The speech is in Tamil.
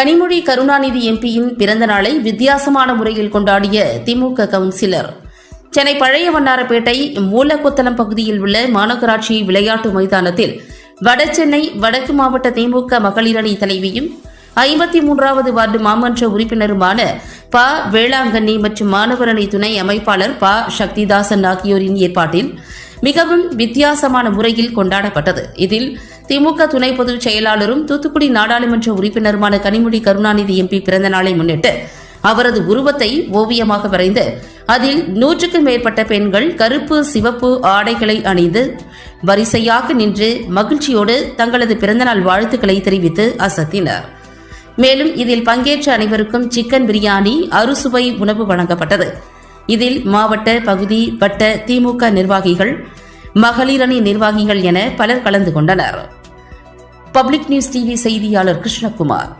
கனிமொழி கருணாநிதி எம்பியின் பிறந்த நாளை வித்தியாசமான முறையில் கொண்டாடிய திமுக கவுன்சிலர். சென்னை பழைய வண்ணாரப்பேட்டை மூலக்கொத்தளம் பகுதியில் உள்ள மாநகராட்சி விளையாட்டு மைதானத்தில் வடசென்னை வடக்கு மாவட்ட திமுக மகளிரணி தலைவியும் ஐம்பத்தி மூன்றாவது வார்டு மாமன்ற உறுப்பினருமான ப. வேளாங்கண்ணி மற்றும் மாணவரணி துணை அமைப்பாளர் ப. சக்திதாசன் ஆகியோரின் ஏற்பாட்டில் மிகவும் வித்தியாசமான முறையில் கொண்டாடப்பட்டது. இதில் திமுக துணை பொதுச் செயலாளரும் தூத்துக்குடி நாடாளுமன்ற உறுப்பினருமான கனிமொழி கருணாநிதி எம்பி பிறந்த நாளை முன்னிட்டு அவரது உருவத்தை ஓவியமாக வரைந்து அதில் நூற்றுக்கும் மேற்பட்ட பெண்கள் கருப்பு சிவப்பு ஆடைகளை அணிந்து வரிசையாக நின்று மகிழ்ச்சியோடு தங்களது பிறந்தநாள் வாழ்த்துக்களை தெரிவித்து அசத்தினர். மேலும் இதில் பங்கேற்ற அனைவருக்கும் சிக்கன் பிரியாணி அறுசுவை உணவு வழங்கப்பட்டது. இதில் மாவட்ட பகுதி வட்ட திமுக நிர்வாகிகள் மகளிரணி நிர்வாகிகள் என பலர் கலந்து கொண்டனர். பப்ளிக் நியூஸ் டிவி செய்தியாளர் கிருஷ்ணகுமார்.